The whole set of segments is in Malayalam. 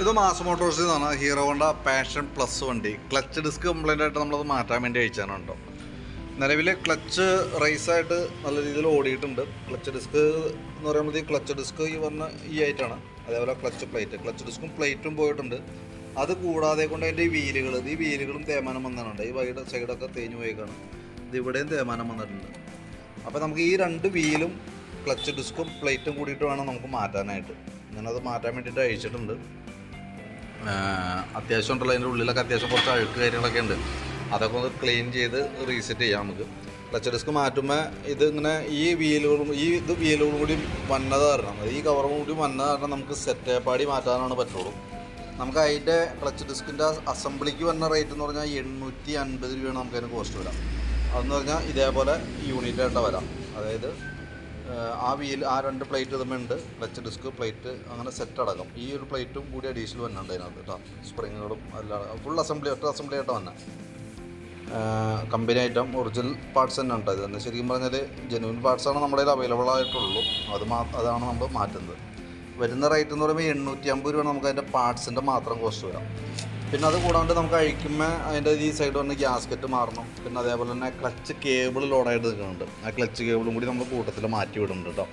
ഇത് മാസ് മോട്ടോഴ്സിൽ നിന്നാണ് ഹീറോ ഹോണ്ട പാഷൻ പ്ലസ് വണ്ടി. ക്ലച്ച് ഡിസ്ക് കംപ്ലൈന്റ് ആയിട്ട് നമ്മളത് മാറ്റാൻ വേണ്ടി അയച്ചാണ് കേട്ടോ നിലവിൽ ക്ലച്ച് റൈസായിട്ട് നല്ല രീതിയിൽ ഓടിയിട്ടുണ്ട്. ക്ലച്ച് ഡിസ്ക് എന്ന് പറയുമ്പോൾ ഈ ക്ലച്ച് ഡിസ്ക് ഈ പറഞ്ഞ ഈ ആയിട്ടാണ് അതേപോലെ ക്ലച്ച് പ്ലേറ്റ് ക്ലച്ച് ഡിസ്കും പ്ലേറ്റും പോയിട്ടുണ്ട്. അത് കൂടാതെ കൊണ്ട് അതിന്റെ ഈ വീലുകൾ ഈ വീലുകളും തേമാനം വന്നിട്ടുണ്ട് ഈ വൈഡ് സൈഡൊക്കെ തേഞ്ഞു പോയേക്കാണ്. ഇത് ഇവിടെയും തേമാനം വന്നിട്ടുണ്ട്. അപ്പോൾ നമുക്ക് ഈ രണ്ട് വീലും ക്ലച്ച് ഡിസ്കും പ്ലേറ്റും കൂടിയിട്ട് വേണം നമുക്ക് മാറ്റാനായിട്ട്. ഞാനത് മാറ്റാൻ വേണ്ടിയിട്ട് അയച്ചിട്ടുണ്ട്. അത്യാവശ്യം ഉണ്ടല്ലോ. അതിന്റെ ഉള്ളിലൊക്കെ അത്യാവശ്യം കുറച്ച് അഴുക്ക് കാര്യങ്ങളൊക്കെ ഉണ്ട്. അതൊക്കെ ഒന്ന് ക്ലീൻ ചെയ്ത് റീസെറ്റ് ചെയ്യാം നമുക്ക്. ക്ലച്ച് ഡിസ്ക് മാറ്റുമ്പോൾ ഇത് ഇങ്ങനെ ഈ വീലുകളും ഈ ഇത് വീലുകളും കൂടി വന്നത് കാരണം ഈ കവറും കൂടി വന്നത് കാരണം നമുക്ക് സെറ്റ് പാടി മാറ്റാനാണ് പറ്റുള്ളൂ. നമുക്ക് അതിന്റെ ക്ലച്ച് ഡിസ്കിന്റെ അസംബ്ലിക്ക് വന്ന റേറ്റ് എന്ന് പറഞ്ഞാൽ എണ്ണൂറ്റി അൻപത് രൂപയാണ് നമുക്ക് അതിന് കോസ്റ്റ് വരാം. അതെന്ന് പറഞ്ഞാൽ ഇതേപോലെ യൂണിറ്റായിട്ട് വരാം. അതായത് ആ വീൽ ആ രണ്ട് പ്ലേറ്റ് തമ്മിലുണ്ട്. ക്ലച്ച് ഡിസ്ക് പ്ലേറ്റ് അങ്ങനെ സെറ്റ് അടക്കം. ഈ ഒരു പ്ലേറ്റും കൂടി അഡീഷണൽ വന്നുണ്ട് അതിനകത്ത് കേട്ടോ സ്പ്രിങ്ങുകളും എല്ലാം ഫുൾ അസംബ്ലി ഒറ്റ അസംബ്ലി ആയിട്ട് വന്നെ. കമ്പനി ഐറ്റം ഒറിജിനൽ പാർട്സ് തന്നെ ഉണ്ട്. തന്നെ ശരിക്കും പറഞ്ഞാൽ ജെനുവിൻ പാർട്സാണ് നമ്മുടെ കയ്യിൽ അവൈലബിൾ ആയിട്ടുള്ളൂ. അത് മാ അതാണ് നമ്മൾ മാറ്റുന്നത്. വരുന്ന റേറ്റ് എന്ന് പറയുമ്പോൾ എണ്ണൂറ്റി അമ്പത് രൂപ നമുക്ക് അതിന്റെ പാർട്സിന്റെ മാത്രം കോസ്റ്റ് വരാം. പിന്നെ അത് കൂടാണ്ട് നമുക്ക് അഴിക്കുമ്പോൾ അതിന്റെ ഈ സൈഡ് വന്ന് ഗ്യാസ്കറ്റ് മാറണം. പിന്നെ അതേപോലെ തന്നെ ക്ലച്ച് കേബിൾ ലോഡായിട്ട് നിൽക്കുന്നുണ്ട്. ആ ക്ലച്ച് കേബിളും കൂടി നമ്മൾ കൂട്ടത്തിൽ മാറ്റി വിടുന്നുണ്ട് കേട്ടോ.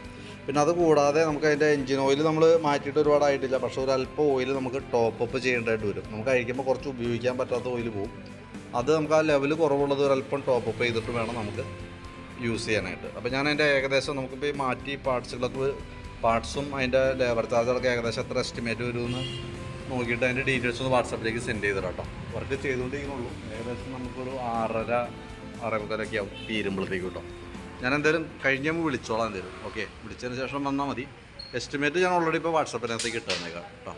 പിന്നെ അത് കൂടാതെ നമുക്ക് അതിന്റെ എഞ്ചിൻ ഓയിൽ നമ്മൾ മാറ്റിയിട്ട് ഒരുപാടായിട്ടില്ല പക്ഷേ ഒരു അല്പം ഓയിൽ നമുക്ക് ടോപ്പ് അപ്പ് ചെയ്യേണ്ടതായിട്ട് വരും. നമുക്ക് അഴിക്കുമ്പോൾ കുറച്ച് ഉപയോഗിക്കാൻ പറ്റാത്ത ഓയിൽ പോകും അത് നമുക്ക് ആ ലെവൽ കുറവുള്ളത് അല്പം ടോപ്പ് അപ്പ് ചെയ്തിട്ട് വേണം നമുക്ക് യൂസ് ചെയ്യാനായിട്ട്. അപ്പോൾ ഞാൻ അതിന്റെ ഏകദേശം നമുക്കിപ്പോൾ ഈ മാറ്റി പാർട്സുകളൊക്കെ പാർട്സും അതിന്റെ ലേബർ ചാർജുകളൊക്കെ ഏകദേശം എത്ര എസ്റ്റിമേറ്റ് വരുമെന്ന് നോക്കിയിട്ട് അതിന്റെ ഡീറ്റെയിൽസ് ഒന്ന് വാട്സാപ്പിലേക്ക് സെൻഡ് ചെയ്ത് കേട്ടോ വർക്ക് ചെയ്തുകൊണ്ടിരിക്കുന്നുള്ളൂ. ഏകദേശം നമുക്കൊരു ആറര ആറേമുക്കാലൊക്കെ ആവും തീരുമ്പോഴത്തേക്ക് കേട്ടോ ഞാൻ എന്തായാലും കഴിഞ്ഞ വിളിച്ചോളാം എന്തായാലും. ഓക്കെ വിളിച്ചതിന് ശേഷം വന്നാൽ മതി. എസ്റ്റിമേറ്റ് ഞാൻ ഓൾറെഡി ഇപ്പോൾ വാട്സപ്പിനകത്തേക്ക് ഇട്ടു തന്നേക്കാം കേട്ടോ